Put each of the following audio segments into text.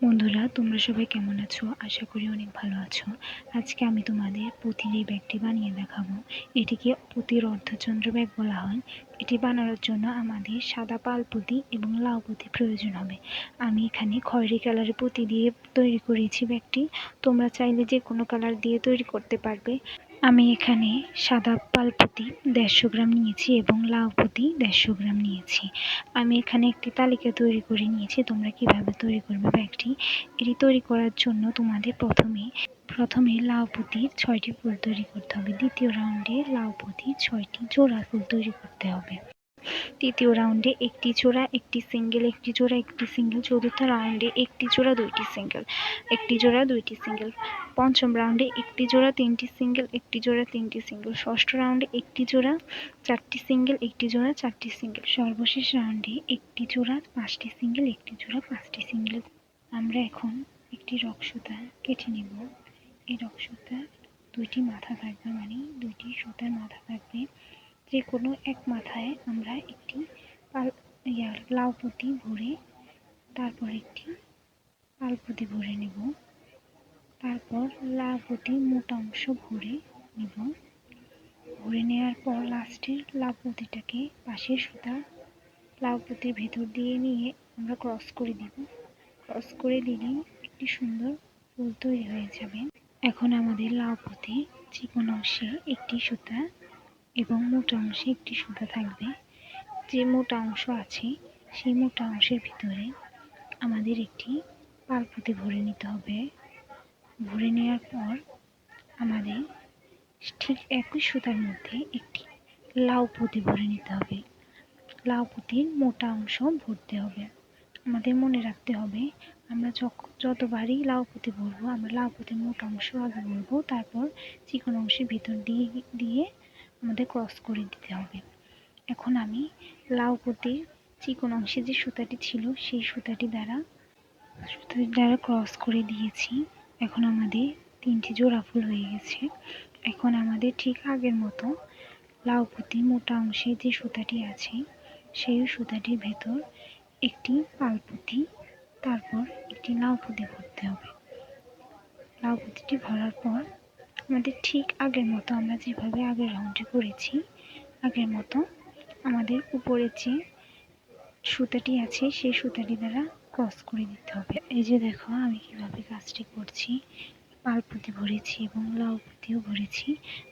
বন্ধুরা, তোমরা সবাই কেমন আছো? আশা করি অনেক ভালো আছো। আজকে আমি তোমাদের পুঁতির এই ব্যাগটি বানিয়ে দেখাবো। এটিকে পুঁতির অর্ধচন্দ্র ব্যাগ বলা হয়। এটি বানানোর জন্য আমাদের সাদা পাল পুঁতি এবং লাউ পুঁতি প্রয়োজন হবে। আমি এখানে খয়েরি কালারের পুঁতি দিয়ে তৈরি করেছি ব্যাগটি। তোমরা চাইলে যে কোনো কালার দিয়ে তৈরি করতে পারবে। আমি এখানে সাদা পালপতি দেড়শো গ্রাম নিয়েছি এবং লাউ পুঁতি দেড়শো গ্রাম নিয়েছি। আমি এখানে একটি তালিকা তৈরি করে নিয়েছি, তোমরা কীভাবে তৈরি করবে ব্যাগটি। এটি তৈরি করার জন্য তোমাদের প্রথমে প্রথমে লাউ ছয়টি ফুল তৈরি করতে হবে। দ্বিতীয় রাউন্ডে লাউ ছয়টি জোড়া ফুল তৈরি করতে হবে। তৃতীয় রাউন্ডে একটি জোড়া একটি সিঙ্গেল একটি জোড়া একটি সিঙ্গেল চতুর্থ রাউন্ডে একটি জোড়া দুইটি সিঙ্গেল একটি জোড়া দুইটি সিঙ্গেল পঞ্চম রাউন্ডে একটি জোড়া তিনটি সিঙ্গেল একটি জোড়া তিনটি সিঙ্গেল ষষ্ঠ রাউন্ডে একটি জোড়া চারটি সিঙ্গেল একটি জোড়া চারটি সিঙ্গেল সর্বশেষ রাউন্ডে একটি জোড়া পাঁচটি সিঙ্গেল একটি জোড়া পাঁচটি সিঙ্গেল আমরা এখন একটি রক্সুতা কেটে নেব এই রক্সুতা দুইটি মাথা থাকবে মানে দুইটি সুতার মাথা থাকবে যে কোনো এক মাথায় আমরা একটি লাউ পুঁতি ভরে তারপর একটি পাল পুঁতি ভরে নেব। তারপর লাউ পুঁতি মোটা অংশ ভরে নেব। ভরে নেওয়ার পর লাস্টের লাউ পুঁতিটাকে পাশের সুতা লাউ পুঁতির ভেতর দিয়ে নিয়ে আমরা ক্রস করে দিব। ক্রস করে দিলেই একটি সুন্দর ফুল তৈরি হয়ে যাবে। এখন আমাদের লাউ পুঁতি চিকন অংশে একটি সুতা এবং মোটা অংশে একটি সুতা থাকবে। যে মোটা অংশ আছে, সেই মোটা অংশের ভিতরে আমাদের একটি পালপুতি ভরে নিতে হবে। ভরে নেওয়ার পর আমাদের ঠিক একই সুতার মধ্যে একটি লাউ ভরে নিতে হবে। লাউ পুঁতির মোটা অংশ ভরতে হবে। আমাদের মনে রাখতে হবে, আমরা যতবারই লাউ ভরবো, আমরা লাউ পুঁতির মোটা অংশ আগে ভরবো, তারপর চিকন অংশের ভিতর দিয়ে দিয়ে আমাদের ক্রস করে দিতে হবে। এখন আমি লাউ চিকন অংশে যে সুতাটি ছিল, সেই সুতাটি দ্বারা সুতাটি দ্বারা ক্রস করে দিয়েছি। এখন আমাদের তিনটি জোড়া ফুল হয়ে গেছে। এখন আমাদের ঠিক আগের মতো লাউ মোটা অংশে যে সুতাটি আছে, সেই সুতাটির ভেতর একটি পাল পুঁতি, তারপর একটি লাউ ভরতে হবে। লাউ পুঁতিটি ভরার পর আমাদের ঠিক আগের মতো আমরা যেভাবে আগের রাউন্ডে করেছি, আগের মতো আমাদের উপরের যে সুতাটি আছে, সেই সুতাটি দ্বারা ক্রস করে দিতে হবে। এই যে দেখো, আমি কীভাবে কাজটি করছি। পালপুতি ভরেছি এবং লাউ পুঁতিও ভরেছি।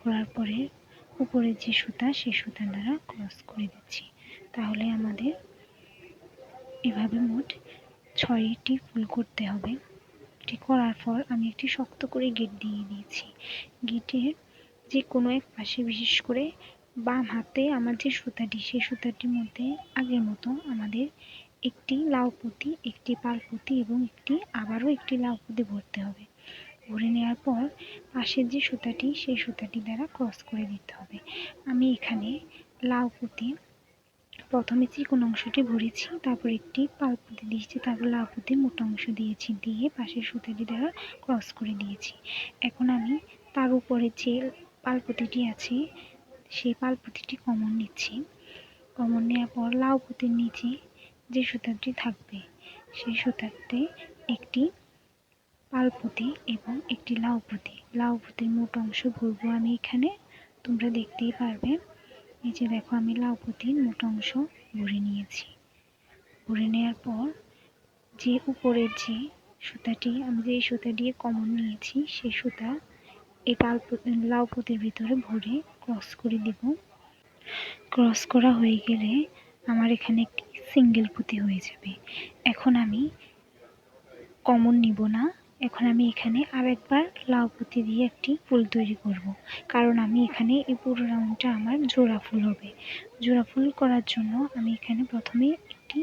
ভরার পরে উপরের যে সুতা, সেই সুতা দ্বারা ক্রস করে দিচ্ছি। তাহলে আমাদের এভাবে মোট ছয়টি ফুল করতে হবে। এটি করার পর আমি একটি শক্ত করে গেট দিয়ে দিয়েছি। গেটের যে কোনো এক পাশে, বিশেষ করে বাম হাতে আমার যে সুতাটি, সেই সুতাটির মধ্যে আগের মতো আমাদের একটি লাউ পুঁতি, একটি পাল পুঁতি এবং একটি, আবারও একটি লাউ পুঁতি ভরতে হবে। ভরে নেওয়ার পর পাশের যে সুতাটি, সেই সুতাটি দ্বারা ক্রস করে দিতে হবে। আমি এখানে লাউ পুঁতি প্রথমে চিকন অংশটি ভরেছি, তারপর একটি পাল পুঁতি দিয়েছি, তারপর লাউ পুঁতির মোটা অংশ দিয়েছি, দিয়ে পাশের সুতাটি দ্বারা ক্রস করে দিয়েছি। এখন আমি তার উপরে যে পালপুতিটি আছে, সেই পালপুতিটি কমন নিচ্ছি। কমন নেওয়ার পর লাউ পুঁতির নিচে যে সুতাটি থাকবে, সেই সুতাতে একটি পালপুতি এবং একটি লাউ পুঁতি লাউ পুঁতির মোট অংশ ভরবো আমি এখানে, তোমরা দেখতেই পারবে। এই যে দেখো, আমি লাউ পুঁতির মোট অংশ ভরে নিয়েছি। ভরে নেওয়ার পর যে উপরের যে সুতাটি, আমি যে সুতা দিয়ে কমন নিয়েছি, সেই সুতা এই পাল লাউ ভিতরে ভরে ক্রস করে দিব। ক্রস করা হয়ে গেলে আমার এখানে একটি সিঙ্গেল পুঁতি হয়ে যাবে। এখন আমি কমন নিব না। এখন আমি এখানে আরেকবার লাউ পুঁতি দিয়ে একটি ফুল তৈরি করব। কারণ আমি এখানে এই পুরো রাউন্ডটা আমার জোড়া ফুল হবে। জোড়া ফুল করার জন্য আমি এখানে প্রথমে একটি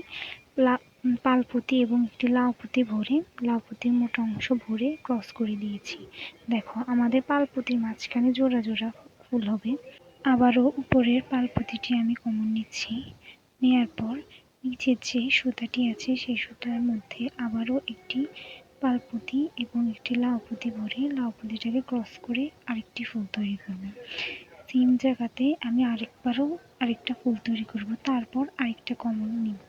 পাল পুঁতি এবং একটি লাউ পুঁতি ভরে, লাউ পুঁতির মোটা অংশ ভরে ক্রস করে দিয়েছি। দেখো, আমাদের পাল পুঁতির মাঝখানে জোড়া জোড়া ফুল হবে। আবারও উপরের পাল পুঁতিটি আমি কমন নিচ্ছি। নেওয়ার পর নিচের যে সুতাটি আছে, সেই সুতার মধ্যে আবারও একটি পাল পুঁতি এবং একটি লাউ ভরে লাউ পুঁতিটাকে ক্রস করে আরেকটি ফুল তৈরি করব। সেম জায়গাতে আমি আরেকবারও আরেকটা ফুল তৈরি করব, তারপর আরেকটা কমন নিব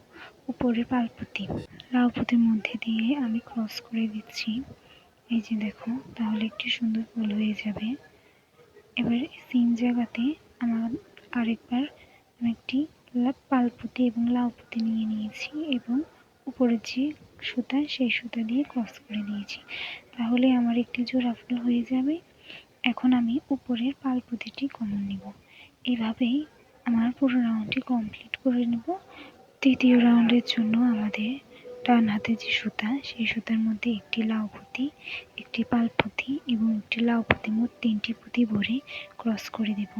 উপরের পালপুতি। লাউপুতির মধ্যে দিয়ে আমি ক্রস করে দিচ্ছি। এই যে দেখো, তাহলে একটি সুন্দর ফুল হয়ে যাবে। এবার সেম জায়গাতে আমার আরেকবার আমি একটি পালপুতি এবং লাউপুতি নিয়ে নিয়েছি এবং উপরের যে সুতা, সেই সুতা দিয়ে ক্রস করে দিয়েছি তাহলে আমার একটি জোড়া ফুল হয়ে যাবে। এখন আমি উপরের পাল প্রতিটি কমন নেব। এভাবেই আমার পুরো রাউন্ডটি কমপ্লিট করে নেব। তৃতীয় রাউন্ডের জন্য আমাদের ডান হাতে যে সুতা, সেই সুতার মধ্যে একটি লাউ পুঁতি একটি পাল পুঁতি এবং একটি লাউ পুঁতি মোট তিনটি পুঁতি ভরে ক্রস করে দেব।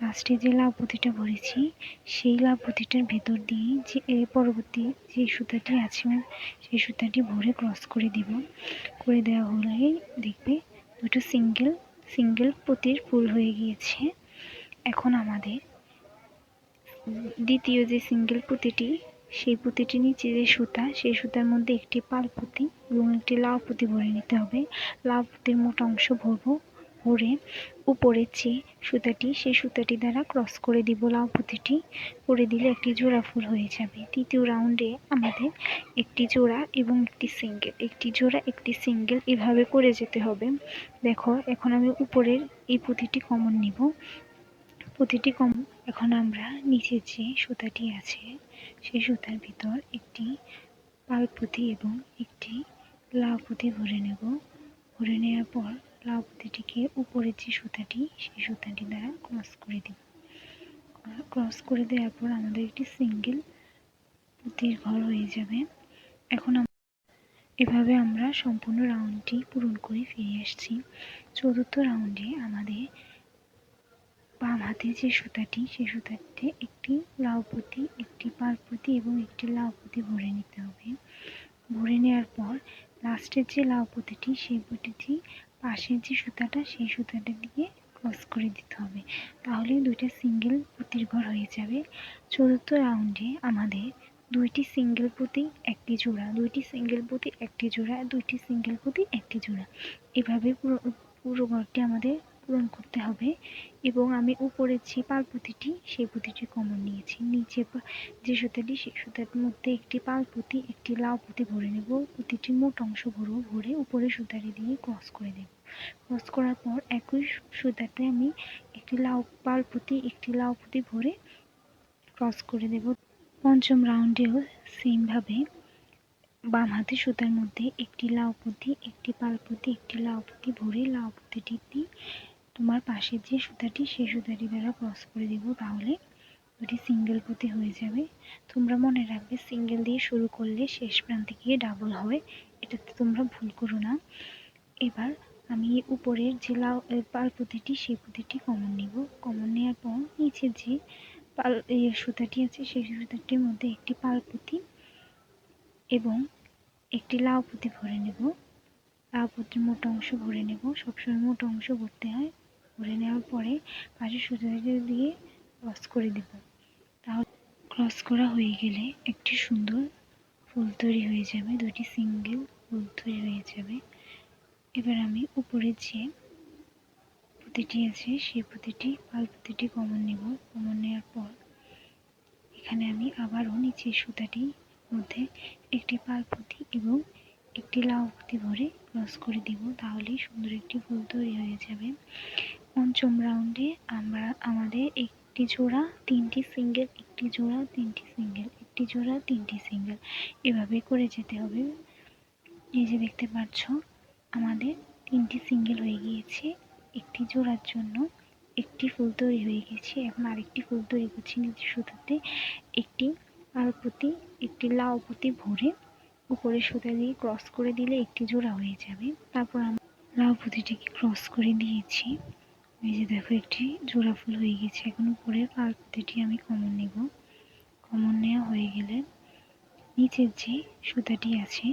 লাস্টে যে লাউ পুঁতিটা ভরেছি, সেই লাউ পুঁতিটার ভেতর দিয়ে যে এর পরবর্তী যে সুতাটি আছে, সেই সুতাটি ভরে ক্রস করে দিব। করে দেওয়া হলে দেখবে দুটো সিঙ্গেল সিঙ্গেল পুঁতির ফুল হয়ে গিয়েছে। এখন আমাদের দ্বিতীয় যে সিঙ্গেল পুঁতিটি সেই পুঁতিটির নিচে যে সুতা, সেই সুতার মধ্যে একটি পাল পুঁতি এবং একটি লাউ পুঁতি ভরে নিতে হবে। লাউ পুঁতির মোটা অংশ ভরবো, ভরে উপরের যে সুতাটি, সেই সুতাটি দ্বারা ক্রস করে দিব লাউ পুঁতিটি। করে দিলে একটি জোড়া ফুল হয়ে যাবে। তৃতীয় রাউন্ডে আমাদের একটি জোড়া এবং একটি সিঙ্গেল। একটি জোড়া, একটি সিঙ্গেল এভাবে করে যেতে হবে। দেখো, এখন আমি উপরের এই পুঁতিটি কমন নিব। প্রতিটি কম, এখন আমরা নিচের যে সুতাটি আছে সেই সুতার ভিতর একটি পাল পুঁতি এবং একটি লাউ পুঁতি ভরে নেব। ভরে নেওয়ার পর লাউ পুঁতিটিকে উপরের যে সুতাটি, সেই সুতাটি দ্বারা ক্রস করে দেব। ক্রস করে দেওয়ার পর আমাদের একটি সিঙ্গেল পুঁতির ঘর হয়ে যাবে। এখন এভাবে আমরা সম্পূর্ণ রাউন্ডটি পূরণ করে ফিরে আসছি। চতুর্থ রাউন্ডে আমাদের বাম হাতে যে সুতাটি, সেই সুতাতে একটি লাউ পুঁতি একটি পাল পুঁতি এবং একটি লাউ পুঁতি ভরে নিতে হবে। ভরে নেওয়ার পর লাস্টের যে লাউ পুঁতিটি সেই পুঁতিটি পাশের যে সুতাটা, সেই সুতাটা দিয়ে ক্রস করে দিতে হবে। তাহলে দুইটা সিঙ্গেল পুঁতির ঘর হয়ে যাবে। চতুর্থ রাউন্ডে আমাদের দুইটি সিঙ্গেল পুঁতি, একটি জোড়া। দুইটি সিঙ্গেল পুঁতি, একটি জোড়া। দুইটি সিঙ্গেল পুঁতি, একটি জোড়া। এভাবে পুরো পুরো ঘরটি আমাদের পূরণ করতে হবে এবং আমি উপরের যে পাল পুঁতিটি সেই পুঁতিটি কমন নিয়েছি। নিচে যে সুতাটি, সেই সুতার মধ্যে একটি পাল পুঁতি একটি লাউ পুঁতি ভরে নেব। পুঁতিটির মোট অংশ ভরবো ভরে উপরে সুতাটি দিয়ে ক্রস করে দেব। ক্রস করার পর একই সুতাতে আমি একটি লাউ পাল পুঁতি একটি লাউ পুঁতি ভরে ক্রস করে দেব। পঞ্চম রাউন্ডেও সেমভাবে বাম হাতে সুতার মধ্যে একটি লাউ পুঁতি, একটি পাল পুঁতি একটি লাউ পুঁতি ভরে লাউ পুঁতিটি তোমার পাশের যে সুতাটি, সেই সুতাটি দ্বারা ক্রস করে দিব তাহলে দুটি সিঙ্গেল পুঁতি হয়ে যাবে। তোমরা মনে রাখবে সিঙ্গেল দিয়ে শুরু করলে শেষ প্রান্তে গিয়ে ডাবল হয় এটাতে তোমরা ভুল করো না। এবার আমি উপরের যে লাউ পাল পুঁতিটি, সেই পুঁতিটি কমন নিব। কমন নেওয়ার পর নিচের যে পাল সুতাটি আছে, সেই সুতাটির মধ্যে একটি পাল পুঁতি এবং একটি লাউ পুঁতি ভরে নেব। লাউ পুঁতির মোটা অংশ ভরে নেব। সবসময় মোটা অংশ ভরতে হয়। ভরে নেওয়ার পরে পাশের সুতাটি দিয়ে ক্রস করে দেব। তাহলে ক্রস করা হয়ে গেলে একটি সুন্দর ফুল তৈরি হয়ে যাবে, দুটি সিঙ্গেল ফুল তৈরি হয়ে যাবে। এবার আমি উপরের যে পুঁতিটি আছে, সেই পুঁতিটি পাল পুঁতিটি কমন নেব। কমন নেওয়ার পর এখানে আমি আবারও নিচে সুতাটির মধ্যে একটি পাল পুঁতি এবং একটি লাউ পুঁতি ভরে ক্রস করে দিব। তাহলেই সুন্দর একটি ফুল তৈরি হয়ে যাবে। পঞ্চম রাউন্ডে আমরা আমাদের একটি জোড়া, তিনটি সিঙ্গেল একটি জোড়া, তিনটি সিঙ্গেল একটি জোড়া, তিনটি সিঙ্গেল এভাবে করে যেতে হবে। এই যে দেখতে পাচ্ছ, আমাদের তিনটি সিঙ্গেল হয়ে গিয়েছে। একটি জোড়ার জন্য একটি ফুল তৈরি হয়ে গেছে এখন আরেকটি ফুল তৈরি করছি নিচে সুতোতে। একটি পালপুতি একটি লাউ পুঁতি ভরে উপরে সুতা দিয়ে ক্রস করে দিলে একটি জোড়া হয়ে যাবে। তারপর আমি লাউ পুঁতিটিকে ক্রস করে দিয়েছি। এই যে দেখো, একটি জোড়া ফুল হয়ে গেছে এখন। উপরের পুঁতিটি আমি কমন নেব। কমন নেওয়া হয়ে গেলে নিচের যে সুতাটি আছে,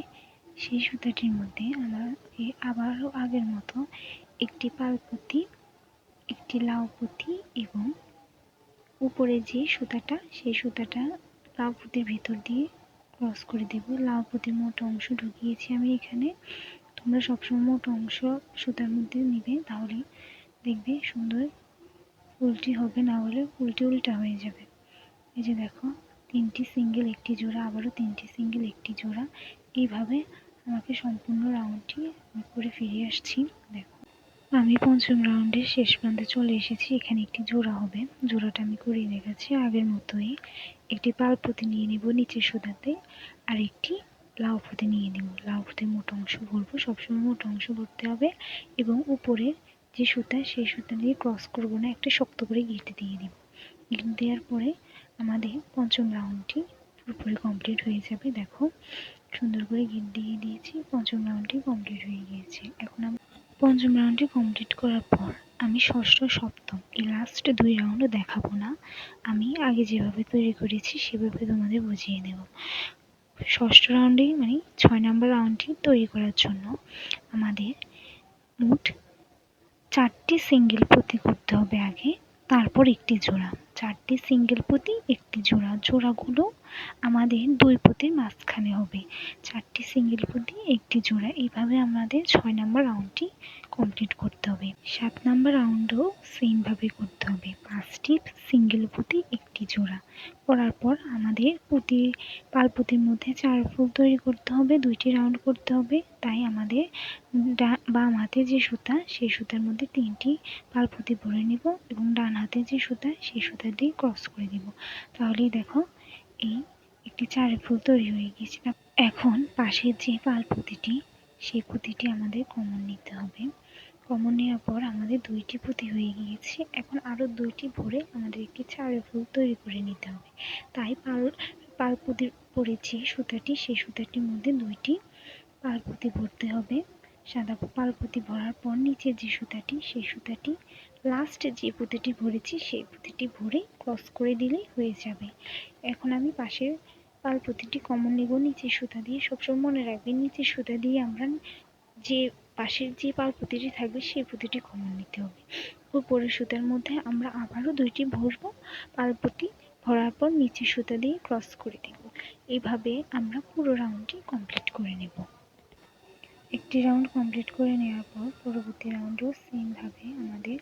সেই সুতাটির মধ্যে আমাকে আবারও আগের মতো একটি পাল পুঁতি একটি লাউ পুঁতি এবং উপরে যে সুতাটা, সেই সুতাটা লাউ পুঁতির ভেতর দিয়ে ক্রস করে দেব। লাউ পুঁতির মোটা অংশ ঢুকিয়েছি আমি এখানে। তোমরা সবসময় মোটা অংশ সুতার মধ্যে নিবে, তাহলে দেখবে সুন্দর ফুলটি হবে না হলে উল্টে উল্টা হয়ে যাবে। এই যে দেখো, তিনটি সিঙ্গেল একটি জোড়া, আবারও তিনটি সিঙ্গেল একটি জোড়া। এইভাবে আমাকে সম্পূর্ণ রাউন্ডটি করে ফিরে আসছি। দেখো, আমি পঞ্চম রাউন্ডের শেষ প্রান্তে চলে এসেছি, এখানে একটি জোড়া হবে। জোড়াটা আমি করিয়ে রেখেছি আগের মতোই। একটি পাল পুঁতি নিয়ে নেব নিচের সুতাতে আর একটি লাউ পুঁতি নিয়ে নিব। লাউ পুঁতি মোটা অংশ ভরবো, সবসময় মোটা অংশ ভরতে হবে এবং উপরের যে সুতা, সেই সুতা দিয়ে ক্রস করব না, একটা শক্ত করে গিট দিয়ে দিব। গিট দেওয়ার পরে আমাদের পঞ্চম রাউন্ডটি পুরোপুরি কমপ্লিট হয়ে যাবে। দেখো, সুন্দর করে গিট দিয়ে দিয়েছি, পঞ্চম রাউন্ডটি কমপ্লিট হয়ে গিয়েছে। এখন আমি পঞ্চম রাউন্ডটি কমপ্লিট করার পর আমি ষষ্ঠ, সপ্তম, এই লাস্ট দুই রাউন্ডও দেখাবো না। আমি আগে যেভাবে তৈরি করেছি, সেভাবে তোমাদের বুঝিয়ে দেব। ষষ্ঠ রাউন্ডে মানে ছয় নম্বর রাউন্ডটি তৈরি করার জন্য আমাদের মোট চারটি সিঙ্গেল পুঁতি করতে হবে আগে তারপর একটি জোড়া। চারটি সিঙ্গেল পুঁতি, একটি জোড়া, জোড়াগুলো আমাদের দুই পুঁতির মাঝখানে হবে। চারটি সিঙ্গেল পুঁতি, একটি জোড়া, এইভাবে আমাদের ছয় নম্বর রাউন্ডটি কমপ্লিট করতে হবে। সাত নম্বর রাউন্ডও সেমভাবে করতে হবে। পাঁচটি সিঙ্গেল পুঁতি, একটি জোড়া। করার পর আমাদের পুঁতি, পাল পুঁতির মধ্যে চার ফুল তৈরি করতে হবে, দুইটি রাউন্ড করতে হবে। তাই আমাদের বাম হাতে যে সুতা, সেই সুতার মধ্যে তিনটি পাল পুঁতি ভরে নিব এবং ডান হাতে যে সুতা, সেই সুতা দিয়ে ক্রস করে দিব। তাহলেই দেখো, এই একটি চার ফুল তৈরি হয়ে গিয়েছে। এখন পাশের যে পাল পুঁতিটি, সেই পুঁতিটি আমাদের কমন নিতে হবে। কমন নেওয়ার পর আমাদের দুইটি পুঁতি হয়ে গিয়েছে। এখন আরও দুইটি ভরে আমাদের একটি চারে ফুল তৈরি করে নিতে হবে। তাই পাল পাল পুঁতির পরে যে সুতাটি, সেই সুতাটির মধ্যে দুইটি পাল পুঁতি ভরতে হবে। সাদা পাল পুঁতি ভরার পর নিচে যে সুতাটি, সেই সুতাটি লাস্ট যে পুঁতিটি ভরেছি, সেই পুঁতিটি ভরে ক্রস করে দিলেই হয়ে যাবে। এখন আমি পাশের পাল পুঁতিটি কমন নেব নিচের সুতা দিয়ে। সবসময় মনে রাখবেন নিচের সুতা দিয়ে আমরা যে পাশের যে পাল পুঁতিটি থাকবে, সেই পুঁতিটি কমন নিতে হবে। উপরের সুতার মধ্যে আমরা আবারও দুইটি ভরব, পাল পুঁতি ভরার পর নিচের সুতা দিয়ে ক্রস করে দেব। এইভাবে আমরা পুরো রাউন্ডটি কমপ্লিট করে নেব। একটি রাউন্ড কমপ্লিট করে নেওয়ার পর পরবর্তী রাউন্ডও সেমভাবে আমাদের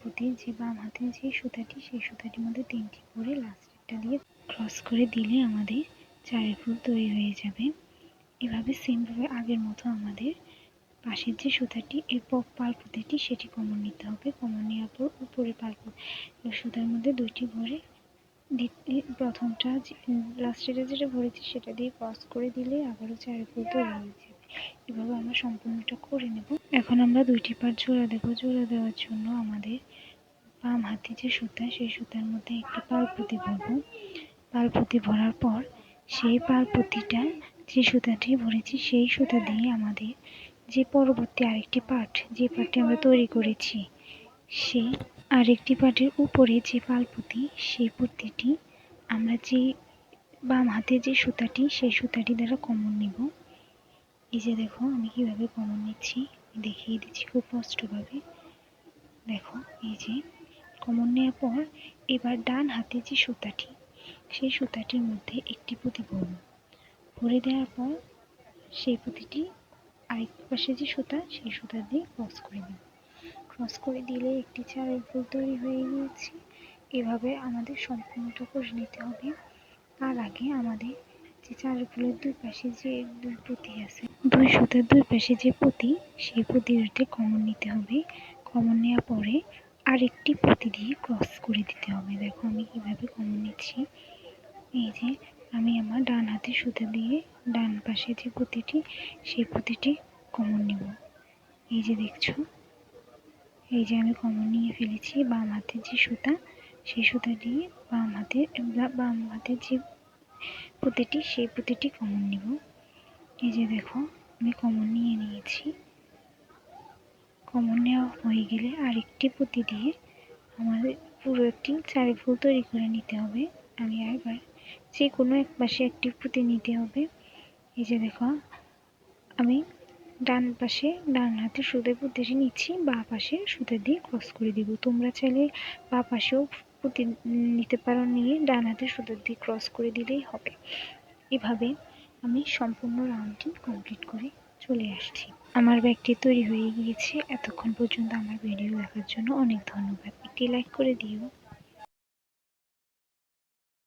পুঁতির যে বাম হাতে যে সুতাটি, সেই সুতাটির মধ্যে তিনটি করে লাস্টেরটা দিয়ে ক্রস করে দিলে আমাদের চারের ফুল তৈরি হয়ে যাবে। এভাবে সেমভাবে আগের মতো আমাদের পাশের যে সুতাটি এই পাল পুঁতিটি, সেটি কমন নিতে হবে। কমন নেওয়ার পর উপরে পাল সুতার মধ্যে দুইটি ভরে প্রথমটা লাস্টেটা যেটা ভরেছি, সেটা দিয়ে ক্রস করে দিলে আবারও চারের ফুল তৈরি হয়ে যাবে। এভাবে আমরা সম্পূর্ণটা করে নেব। এখন আমরা দুইটি পার জোড়া দেব। জোড়া দেওয়ার জন্য আমাদের বাম হাতে যে সুতা, সেই সুতার মধ্যে একটি পাল পুঁতি ভরব। পাল পুঁতি ভরার পর সেই পাল পুঁতিটা যে সুতাটি ভরেছি, সেই সুতা দিয়ে আমাদের যে পরবর্তী আরেকটি পার্ট যে পার্টটি আমরা তৈরি করেছি, সেই আরেকটি পার্টের উপরে যে পাল পুঁতি সেই পুঁতিটি আমরা যে বাম হাতে যে সুতাটি, সেই সুতাটি দ্বারা কমন নিব। এই যে দেখো, আমি কীভাবে কমন নিচ্ছি? দেখিয়ে দিচ্ছি খুব স্পষ্টভাবে। দেখো, এই যে কমন নেওয়ার পর এবার ডান হাতে যে সুতাটি, সেই সুতাটির মধ্যে একটি পুঁতি ভরব ভরে দেওয়ার পর সেই পুঁতিটি আরেক পাশে যে সুতা, সেই সুতা দিয়ে ক্রস করে দিই। ক্রস করে দিলে একটি চারের ফুল তৈরি হয়ে গিয়েছে। এভাবে আমাদের সম্পূর্ণটা করে নিতে হবে। তার আগে আমাদের যে চারের ফুলের দুই পাশে যে দুই পুঁতি আছে, দুই সুতার দুই পাশে যে পুঁতি, সেই পুঁতিতে কমন নিতে হবে। কমন নেওয়ার পরে আরেকটি পুঁতি দিয়ে ক্রস করে দিতে হবে। দেখো আমি কীভাবে কমন নিচ্ছি। এই যে আমি আমার ডান হাতে সুতা দিয়ে ডান পাশে যে পুঁতিটি, সেই পুঁতিটি কমন নেব। এই যে দেখছ, এই যে আমি কমন নিয়ে ফেলেছি বাম হাতের যে সুতা, সেই সুতা দিয়ে বাম হাতে বাম হাতের যে পুঁতিটি, সেই পুঁতিটি কমন নিব। এই যে দেখো, আমি কমন নিয়ে নিয়েছি। কমন নেওয়া হয়ে গেলে আরেকটি পুঁতি দিয়ে আমাদের পুরো একটি চারি ফুল তৈরি করে নিতে হবে। আমি একবার যে কোনো এক পাশে একটি পুঁতি নিতে হবে। এই যে দেখো, আমি ডান পাশে, ডান হাতে সুতে পুঁতিটি নিচ্ছি, বা পাশে সুতে দিয়ে ক্রস করে দিব। তোমরা চাইলে বা পাশেও পুঁতি নিতে পারো নিয়ে ডান হাতে সুতো দিয়ে ক্রস করে দিলেই হবে। এভাবে আমি সম্পূর্ণ রাউন্ডটি কমপ্লিট করে চলে আসছি। আমার ব্যাগটি তৈরি হয়ে গিয়েছে। এতক্ষণ পর্যন্ত আমার ভিডিও দেখার জন্য অনেক ধন্যবাদ। একটি লাইক করে দিও।